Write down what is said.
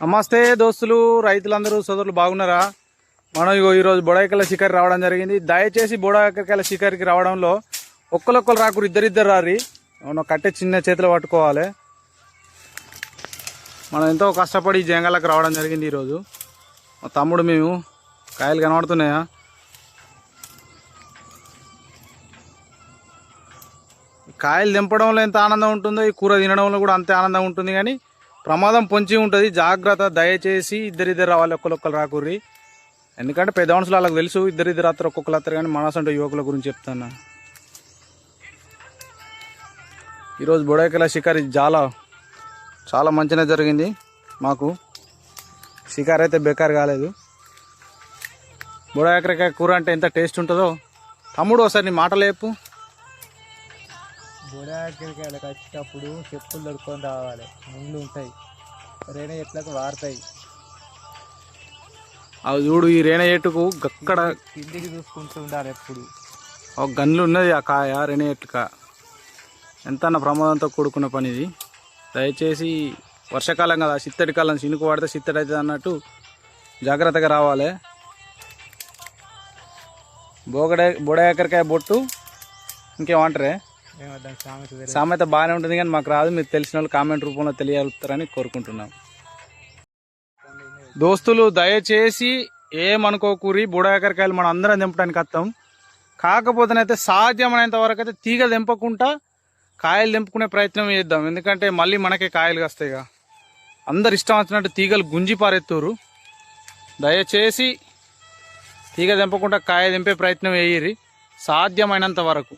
నమస్తే దోస్తులు రైతులందరూ సోదరులు బాగున్నారా? మనం ఇగో ఈరోజు బొడాయికల శిఖరి రావడం జరిగింది. దయచేసి బొడాయికల శిఖరికి రావడంలో ఒక్కరొక్కరు రాకురు ఇద్దరిద్దరు రారి. మనం కట్టే చిన్న చేతిలో పట్టుకోవాలి. మనం ఎంతో కష్టపడి ఈ జంగలకు రావడం జరిగింది ఈరోజు. మా తమ్ముడు మేము కాయలు కనబడుతున్నాయా? కాయలు దింపడంలో ఎంత ఆనందం ఉంటుందో ఈ కూర తినడంలో కూడా అంతే ఆనందం ఉంటుంది కానీ ప్రమాదం పొంచి ఉంటుంది. జాగ్రత్త దయచేసి ఇద్దరిద్దరు రావాలి ఒక్కరొక్కరు రాకుర్రి. ఎందుకంటే పెద్ద మనుషులు వాళ్ళకి తెలుసు ఇద్దరిద్దరు అత్తరు ఒక్కొక్కరు అత్తరు కానీ మనసంటే యువకుల గురించి చెప్తాను ఈరోజు బొడైకల షికారి చాలా చాలా మంచిగా జరిగింది మాకు. షికార్ అయితే బేకార్ కాలేదు. బొడాయకరకాయ కూర అంటే ఎంత టేస్ట్ ఉంటుందో? తమ్ముడు ఒకసారి నీ మాట లేపు బుడాకిరికాయలకు వచ్చేటప్పుడు చెప్పులు దొరుకుని రావాలి. ముళ్ళు ఉంటాయి. రేణ చెట్లకు వారుతాయి అవి చూడు ఈ రేణ ఏటుకు గక్కడ కిందికి చూసుకుంటూ ఉండాలి ఎప్పుడు. ఒక గన్లు ఉన్నది ఆ కాయ రేణ ఏటుక ఎంత ప్రమాదంతో కూడుకున్న పని ఇది. దయచేసి వర్షాకాలం కదా సిత్తడి కాలం చినుకు పడితే సిత్తడి అవుతుంది అన్నట్టు జాగ్రత్తగా రావాలి. బోగడే బొడాయకరకాయ బొట్టు ఇంకేమంటారే సామెత బాగానే ఉంటుంది కానీ మాకు రాదు. మీరు తెలిసిన వాళ్ళు కామెంట్ రూపంలో తెలియగలుగుతారని కోరుకుంటున్నాం. దోస్తులు దయచేసి ఏమనుకోకూరి. బుడాకరకాయలు మనం అందరం దింపడానికి వస్తాం కాకపోతేనైతే సాధ్యమైనంత వరకు అయితే తీగ దింపకుండా కాయలు దింపుకునే ప్రయత్నం చేద్దాం. ఎందుకంటే మళ్ళీ మనకే కాయలు వస్తాయి అందరు ఇష్టం వచ్చినట్టు తీగలు గుంజి పారెత్తురు. దయచేసి తీగ దింపకుండా కాయ దింపే ప్రయత్నం వేయరి సాధ్యమైనంత వరకు.